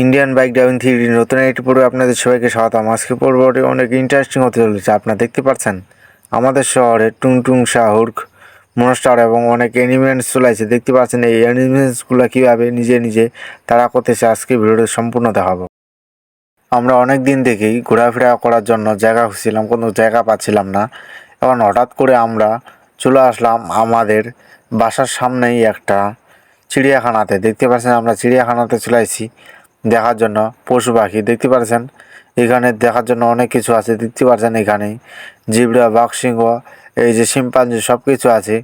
Indian bike driving three নতুন একটি পর্বে আপনাদের সবাইকে স্বাগতম। আজকে পর্বটি অনেক ইন্টারেস্টিং হতে চলেছে, আপনারা দেখতে পাচ্ছেন? আমাদের শহরে টুংটুং শাহুর্ক মনস্টার এবং অনেক অ্যানিমেন্টস চলেছে দেখতে পাচ্ছেন এই অ্যানিমেন্টসগুলো কীভাবে নিজে নিজে তারা করতেছে, আজকে ভিডিওটি সম্পূর্ণ দেখাবো। আমরা অনেক দিন থেকেই ঘোরাফেরা করার জন্য জায়গা খুঁজছিলাম, কোনো জায়গা পাচ্ছিলাম না। এখন হঠাৎ করে আমরা চলে আসলাম আমাদের বাসার সামনেই একটা চিড়িয়াখানাতে। দেখতে পাচ্ছেন আমরা চিড়িয়াখানাতে চলে আসছি। দেখার জন্য পশু পাখি দেখতে পাচ্ছেন এখানে দেখার জন্য অনেক কিছু আছে, দেখতে পাচ্ছেন এখানে। জিবড়া বাঘ সিংহ এই যে শিম্পাঞ্জি সব কিছু আছে।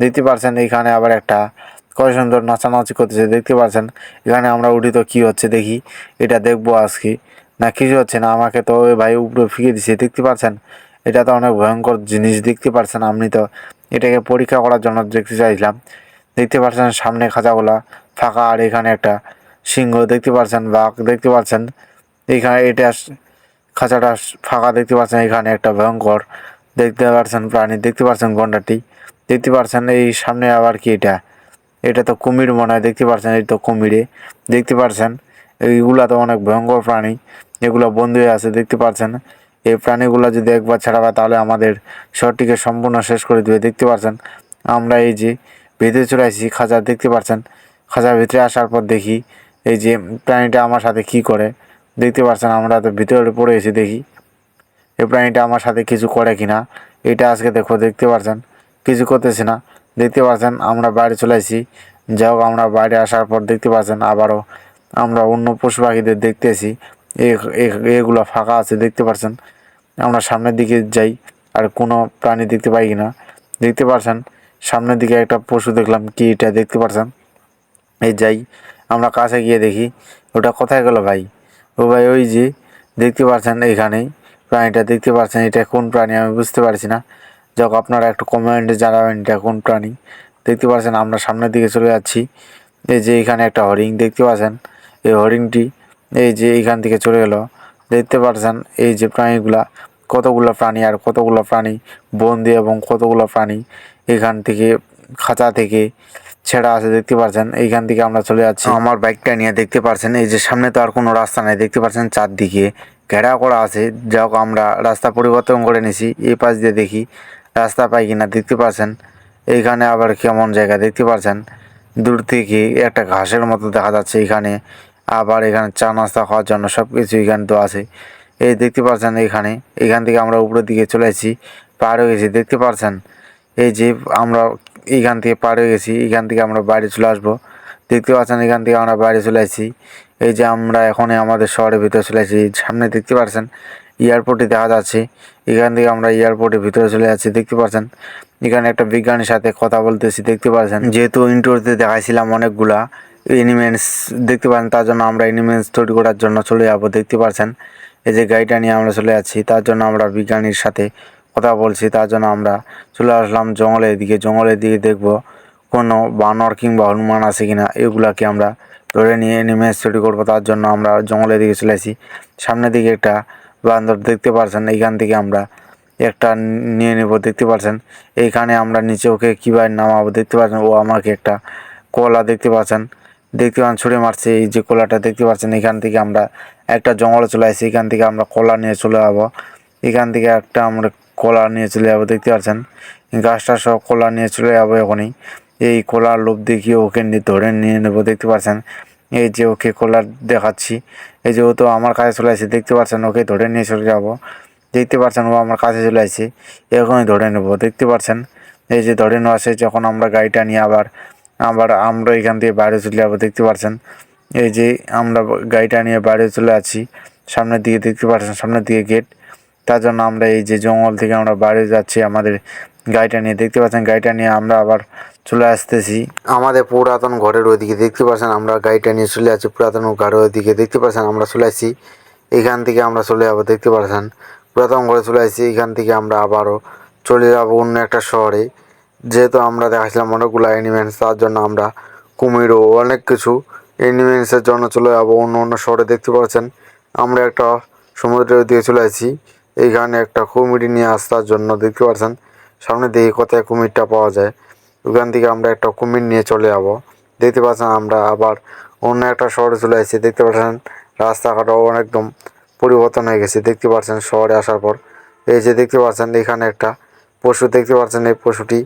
দেখতে পাচ্ছেন এখানে আবার একটা কত সুন্দর নাচানাচি করতেছে, দেখতে পাচ্ছেন এখানে আমরা উঠি তো কী হচ্ছে দেখি, এটা দেখব আজকে। না, কিছু হচ্ছে না, আমাকে তো ওই ভাই উপরে ফিকে দিছে, দেখতে পাচ্ছেন এটা তো অনেক ভয়ঙ্কর জিনিস, দেখতে পাচ্ছেন আপনি তো। এটাকে পরীক্ষা করার জন্য দেখতে চাইছিলাম। দেখতে পাচ্ছেন সামনে খাঁচাগুলা ফাঁকা, আর এখানে একটা সিংহ দেখতে পাচ্ছেন বাঘ দেখতে পাচ্ছেন এখানে এটা খাঁচাটা ফাঁকা দেখতে পাচ্ছেন, এখানে একটা ভয়ঙ্কর দেখতে পাচ্ছেন প্রাণী, দেখতে পাচ্ছেন গন্ডারটি দেখতে পাচ্ছেন এই সামনে আবার কি এটা? এটা তো কুমির মনে হয়, দেখতে পাচ্ছেন এই তো কুমিরে। দেখতে পাচ্ছেন, এইগুলা তো অনেক ভয়ঙ্কর প্রাণী, এগুলো বন্ধু হয়ে আছে, দেখতে পাচ্ছেন। এই প্রাণীগুলো যদি একবার ছাড়া পায় তাহলে আমাদের শহরটিকে সম্পূর্ণ শেষ করে দেবে, দেখতে পাচ্ছেন। আমরা এই যে ভেতরে চলে আসছি, খাঁচা দেখতে পাচ্ছেন। খাঁচার ভিতরে আসার পর দেখি এই যে প্রাণীটা আমার সাথে কি করে? দেখতে পাচ্ছেন আমরা তো ভিতরে পড়ে এসে দেখি। এই প্রাণীটা আমার সাথে কিছু করে কিনা? এটা আজকে দেখো, দেখতে পাচ্ছেন কিছু করতেছে না। দেখতে পাচ্ছেন আমরা বাইরে চলে আসি যাই হোক, আমরা বাইরে আসার পর দেখতে পাচ্ছেন আবারও আমরা অন্য পশু পাখিদের দেখতেছি এগুলো ফাঁকা আছে, দেখতে পাচ্ছেন আমরা সামনের দিকে যাই, আর কোনো প্রাণী দেখতে পাই কি না দেখতে পাচ্ছেন সামনের দিকে একটা পশু দেখলাম, কি এটা দেখতে পাচ্ছেন এই যাই আমরা কাছে গিয়ে দেখি, ওটা কোথায় গেল ভাই? ও ভাই, ওই যে দেখতে পাচ্ছেন এইখানেই প্রাণীটা, দেখতে পাচ্ছেন এটা কোন প্রাণী আমি বুঝতে পারছি না। যাক, আপনারা একটু কমেন্টে জানাবেন এটা কোন প্রাণী। দেখতে পাচ্ছেন আমরা সামনের দিকে চলে যাচ্ছি। এই যে এখানে একটা হরিণ দেখতে পাচ্ছেন। এই হরিণটি এই যে এইখান থেকে চলে গেল। দেখতে পাচ্ছেন এই যে প্রাণীগুলা, কতগুলো প্রাণী আর কতগুলো প্রাণী বন্দি এবং কতগুলো প্রাণী এখান থেকে খাঁচা থেকে ছেঁড়া আছে, দেখতে পাচ্ছেন এইখান থেকে আমরা চলে যাচ্ছি। আমার বাইকটা নিয়ে দেখতে পাচ্ছেন এই যে সামনে তো আর কোনো রাস্তা নাই, দেখতে পাচ্ছেন চারদিকে ঘেরা করা আছে। হোক, আমরা রাস্তা পরিবর্তন করে নিছি, এই পাশ দিয়ে দেখি রাস্তা পাই কিনা, দেখতে পাচ্ছেন এইখানে আবার কেমন জায়গা, দেখতে পাচ্ছেন দূর থেকে একটা ঘাসের মতো দেখা যাচ্ছে এখানে আবার এখানে চা নাস্তা খাওয়ার জন্য সব কিছু এখানে তো আছে। এই দেখতে পাচ্ছেন এখানে এখান থেকে আমরা উপরের দিকে চলে এসেছি গেছি, দেখতে পাচ্ছেন এই যে আমরা এইখান থেকে পার হয়ে গেছি এখান থেকে আমরা বাইরে চলে আসব। দেখতে পাচ্ছেন এখান থেকে আমরা বাইরে চলে আসছি। এই যে আমরা এখনই আমাদের শহরের ভিতরে চলে আসছি, সামনে দেখতে পাচ্ছেন এয়ারপোর্টে দেখা যাচ্ছে। এখান থেকে আমরা এয়ারপোর্টের ভিতরে চলে যাচ্ছি, দেখতে পাচ্ছেন। এখানে একটা বিজ্ঞানীর সাথে কথা বলতেছি, দেখতে পাচ্ছেন। যেহেতু ইন্টারভিউতে দেখাইছিলাম অনেকগুলা এনিমেন্টস দেখতে পাচ্ছেন, তার জন্য আমরা এনিমেন্টস তৈরি করার জন্য চলে যাব, দেখতে পাচ্ছেন। এই যে গাড়িটা নিয়ে আমরা চলে যাচ্ছি, তার জন্য আমরা বিজ্ঞানীর সাথে কথা বলছি, তার জন্য আমরা চলে আসলাম জঙ্গলের দিকে। জঙ্গলের দিকে দেখব কোনো বানর কিংবা হনুমান আছে কিনা, এগুলাকে আমরা ধরে নিয়ে এনিমেন্টস তৈরি করব। তার জন্য আমরা জঙ্গলের দিকে চলে আসি। সামনের দিকে একটা বান্দর দেখতে পারছেন, এইখান থেকে আমরা একটা নিয়ে নেব, দেখতে পাচ্ছেন এইখানে আমরা নিচে ওকে কীভাবে নামাবো দেখতে পাচ্ছেন ও আমাকে একটা কলা দেখতে পাচ্ছেন। দেখতে পাচ্ছেন, ছুঁড়ে মারছে। এই যে কলাটা দেখতে পাচ্ছেন এখান থেকে আমরা একটা জঙ্গলে চলে আসি। এখান থেকে আমরা কলা নিয়ে চলে যাব। এখান থেকে একটা আমরা কলা নিয়ে চলে যাব, দেখতে পাচ্ছেন? গাছটা সব কলা নিয়ে চলে যাব এখনই। এই কলার লোভ দেখিয়ে ওকে ধরে নিয়ে নেব, দেখতে পাচ্ছেন? এই যে ওকে কলা দেখাচ্ছি। এই যে ও তো আমার কাছে চলে আসছে, দেখতে পাচ্ছেন? ওকে ধরে নিয়ে চলে যাব। দেখতে পাচ্ছেন, ও আমার কাছে চলে আসছে। এখনই ধরে নেব, দেখতে পাচ্ছেন? এই যে ধরে নেওয়া আসে যখন আমরা গাড়িটা নিয়ে আবার আবার আমরা এখান থেকে বাইরে চলে যাব, দেখতে পাচ্ছেন? এই যে আমরা গাড়িটা নিয়ে বাইরে চলে আছি সামনের দিকে দেখতে পাচ্ছেন? সামনের দিকে গেট। তার জন্য আমরা এই যে জঙ্গল থেকে আমরা বাইরে যাচ্ছি, আমাদের গাড়িটা নিয়ে, দেখতে পাচ্ছেন গাড়িটা নিয়ে আমরা আবার চলে আসতেছি। আমাদের পুরাতন ঘরের ওইদিকে দেখতে পাচ্ছেন আমরা গাড়িটা নিয়ে চলে যাচ্ছি পুরাতন ঘরের ওইদিকে দেখতে পাচ্ছেন আমরা চলে আসছি। এখান থেকে আমরা চলে যাব, দেখতে পাচ্ছেন। পুরাতন ঘরে চলে আসছি, এখান থেকে আমরা আবারও চলে যাব অন্য একটা শহরে। যেহেতু আমরা দেখাচ্ছিলাম অনেকগুলো অ্যানিমেন্টস তার জন্য আমরা কুমিরও অনেক কিছু অ্যানিমেন্টসের জন্য চলে যাব, অন্য অন্য শহরে দেখতে পাচ্ছেন। আমরা একটা সমুদ্রের দিকে চলে আসছি। এইখানে একটা কুমির নিয়ে আসার জন্য, দেখতে পাচ্ছেন সামনে দিকে কোথায় কুমিরটা পাওয়া যায়। ওখান থেকে আমরা একটা কুমির নিয়ে চলে যাব। দেখতে পাচ্ছেন আমরা আবার অন্য একটা শহরে চলে আসছে। দেখতে পাচ্ছেন রাস্তাঘাটও একদম পরিবর্তন হয়ে গেছে। দেখতে পাচ্ছেন শহরে আসার পর। এই যে দেখতে পাচ্ছেন এখানে একটা পশু, দেখতে পাচ্ছেন এই পশুটি।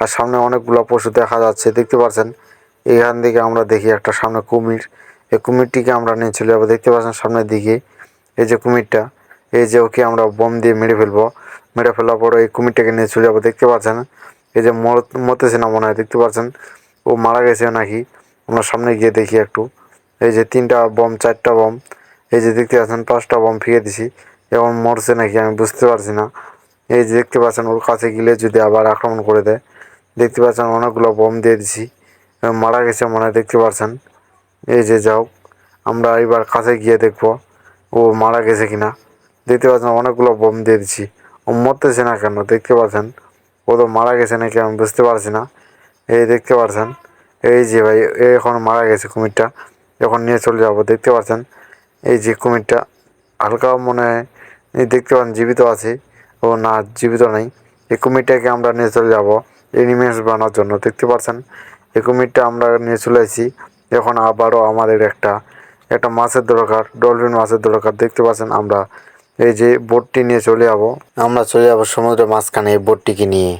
আর সামনে অনেকগুলো পশু দেখা যাচ্ছে। দেখতে পাচ্ছেন এখান থেকে আমরা দেখি একটা সামনে কুমির। এই কুমিরটিকে আমরা নিয়ে চলে যাব। দেখতে পাচ্ছেন সামনের দিকে এই যে কুমিরটা। এই যে ওকে আমরা বোম দিয়ে মেরে ফেলব। মেরে ফেলার পর এই কুমিরটাকে নিয়ে চলে যাব, দেখতে পাচ্ছেন? এই যে মর- মরতেছে না মনে হয়, দেখতে পাচ্ছেন? ও মারা গেছে নাকি? আমরা সামনে গিয়ে দেখি একটু। এই যে তিনটা বম, চারটা বম, এই যে দেখতে পাচ্ছেন, পাঁচটা বম ফিরে দিছি। এবং মরছে নাকি আমি বুঝতে পারছি না। এই যে দেখতে পাচ্ছেন, ওর কাছে গেলে যদি আবার আক্রমণ করে দেয়, দেখতে পাচ্ছেন, অনেকগুলো বম দিয়ে দিছি। মারা গেছে মনে হয়, দেখতে পাচ্ছেন? এই যে যাও, আমরা এবার কাছে গিয়ে দেখব, ও মারা গেছে কিনা। দেখতে পাচ্ছেন অনেকগুলো বোম দিয়ে দিছি ও মরতেছে না কেন? দেখতে পাচ্ছেন? ও তো মারা গেছে নাকি আমি বুঝতে পারছি না। এই দেখতে পাচ্ছেন? এই যে ভাই এখন মারা গেছে কুমিরটা। এখন নিয়ে চলে যাব, দেখতে পাচ্ছেন? এই যে কুমিরটা হালকা মনে হয় দেখতে পাচ্ছেন, জীবিত আছে। ও না, জীবিত নেই। এই কুমিরটাকে আমরা নিয়ে চলে যাব এনিমেন্স বানানোর জন্য, দেখতে পাচ্ছেন? এই কুমিরটা আমরা নিয়ে চলে আসি এখন আবারও আমাদের একটা একটা মাছের দরকার, ডলফিন মাছের দরকার, দেখতে পাচ্ছেন আমরা। এই যে বোটটি নিয়ে চলে যাব। আমরা চলে যাব সমুদ্রের মাঝখানে এই বোটটিকে নিয়ে।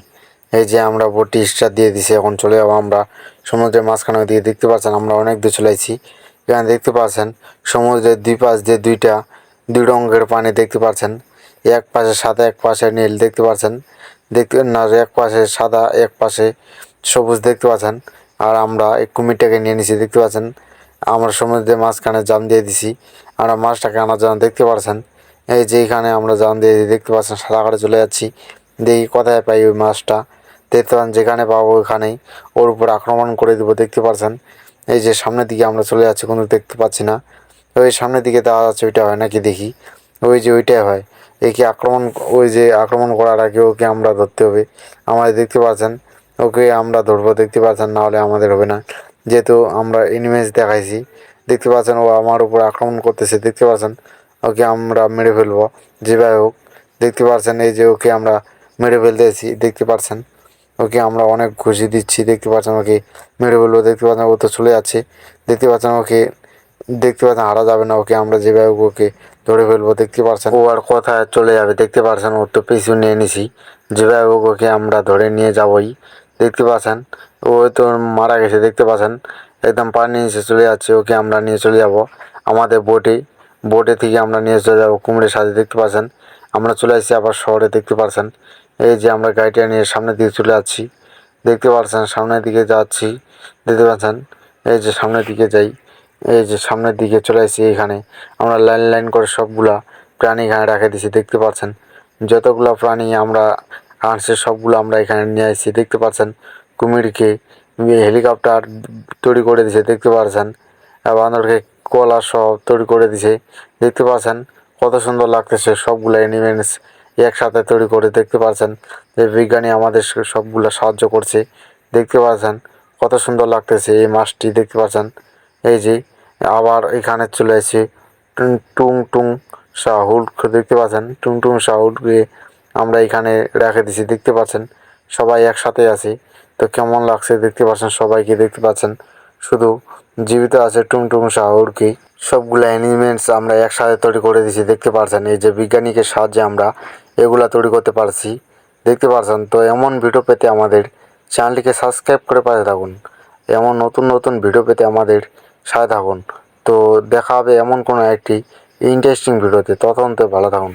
এই যে আমরা বোটটি স্টার দিয়ে দিছি, এখন চলে যাব আমরা সমুদ্রের মাঝখানে দিয়ে দেখতে পাচ্ছেন, আমরা অনেক দূর চলে এসেছি এখানে দেখতে পাচ্ছেন, সমুদ্রের দুই পাশ দিয়ে দুইটা দুই রঙের পানি দেখতে পাচ্ছেন। এক পাশে সাদা, এক পাশে নীল দেখতে পাচ্ছেন। দেখতে না, এক পাশে সাদা, এক পাশে সবুজ দেখতে পাচ্ছেন। আর আমরা এই কুমিরটাকে নিয়ে নিছি, দেখতে পাচ্ছেন। আমরা সমুদ্রের মাঝখানে জাম দিয়ে দিছি। আমরা মাছটাকে আনার জন্য দেখতে পাচ্ছেন। এই যে এখানে আমরা জাম দিয়ে দেখতে পাচ্ছেন, সাদা করে চলে যাচ্ছি। দেখি কোথায় পাই ওই মাছটা। দেখতে পাচ্ছেন, যেখানে পাবো ওখানেই ওর উপর আক্রমণ করে দেবো, দেখতে পাচ্ছেন? এই যে সামনের দিকে আমরা চলে যাচ্ছি কিন্তু দেখতে পাচ্ছি না। ওই সামনের দিকে দেখা যাচ্ছে ওইটা হয় নাকি দেখি? ওই যে ওইটাই হয়। একে আক্রমণ, ওই যে আক্রমণ করার আগে ওকে আমরা ধরতে হবে। আমাদের দেখতে পাচ্ছেন? ওকে আমরা ধরবো, দেখতে পাচ্ছেন? না হলে আমাদের হবে না। যেহেতু আমরা ইনিমেজ দেখাইছি, দেখতে পাচ্ছেন ও আমার উপর আক্রমণ করতেছে, দেখতে পাচ্ছেন? ওকে আমরা মেরে ফেলব। যেভাবে হোক, দেখতে পাচ্ছেন এই যে ওকে আমরা মেরে ফেলতেছি দেখতে পাচ্ছেন ওকে আমরা অনেক খুশি দিচ্ছি, দেখতে পাচ্ছেন ওকে মেরে ফেলব, দেখতে পাচ্ছেন ও তো চলে যাচ্ছে। দেখতে পাচ্ছেন ওকে, দেখতে পাচ্ছেন হারা যাবে না ওকে, আমরা যেভাবে ওকে ধরে ফেলব, দেখতে পাচ্ছেন ও আর কোথায় চলে যাবে, দেখতে পাচ্ছেন ওর তো পিছু নিয়ে নিছি। যেভাবে হোক ওকে আমরা ধরে নিয়ে যাবোই। দেখতে পাচ্ছেন ও তো মারা গেছে, দেখতে পাচ্ছেন একদম পানি নিচে চলে যাচ্ছে, ওকে আমরা নিয়ে চলে যাব। আমাদের বোটে বোটে থেকে আমরা নিয়ে চলে যাব, কুমিরের সাথে দেখতে পাচ্ছেন। আমরা চলে আসছি, আবার শহরে দেখতে পাচ্ছেন। এই যে আমরা গাড়িটা নিয়ে সামনের দিকে চলে যাচ্ছি, দেখতে পাচ্ছেন, সামনের দিকে যাচ্ছি, দেখতে পাচ্ছেন, এই যে সামনের দিকে যাই, এই যে সামনের দিকে চলে আসছি এখানে। আমরা লাইন লাইন করে সবগুলা প্রাণী এখানে রেখে দিছি দেখতে পাচ্ছেন। যতগুলো প্রাণী আমরা আনছি, সবগুলো আমরা এখানে নিয়ে আসছি, দেখতে পাচ্ছেন। কুমিরকে হেলিকপ্টার তৈরি করে দিছে দেখতে পাচ্ছেন। বান্দরকে কলা সব তৈরি করে দিছে। দেখতে পাচ্ছেন কত সুন্দর লাগতেছে সবগুলো এনিমেন্টস একসাথে তৈরি করে দেখতে পাচ্ছেন। যে বিজ্ঞানী আমাদের সবগুলো সাহায্য করছে। দেখতে পাচ্ছেন কত সুন্দর লাগতেছে এই মাছটি দেখতে পাচ্ছেন। এই যে আবার এখানে চলে এসেছে টুং টুং টুং শাহুল দেখতে পাচ্ছেন। টুং টুং শাহুলকে আমরা এখানে রেখে দিছি। দেখতে পাচ্ছেন সবাই একসাথে আছি। তো কেমন লাগছে দেখতে পাচ্ছেন সবাইকে দেখতে পাচ্ছেন। শুধু জীবিত আছে টুং টুং শাহুরকে সবগুলো অ্যানিমেন্টস আমরা একসাথে তৈরি করে দিছি, দেখতে পারছেন? এই যে বিজ্ঞানীকে সাহায্যে আমরা এগুলা তৈরি করতে পারছি। দেখতে পারছেন? তো এমন ভিডিও পেতে আমাদের চ্যানেলটিকে সাবস্ক্রাইব করে পাশে থাকুন। এমন নতুন নতুন ভিডিও পেতে আমাদের সাথে থাকুন। তো দেখা হবে এমন কোনো একটি ইন্টারেস্টিং ভিডিওতে তখন তো ভালো থাকুন।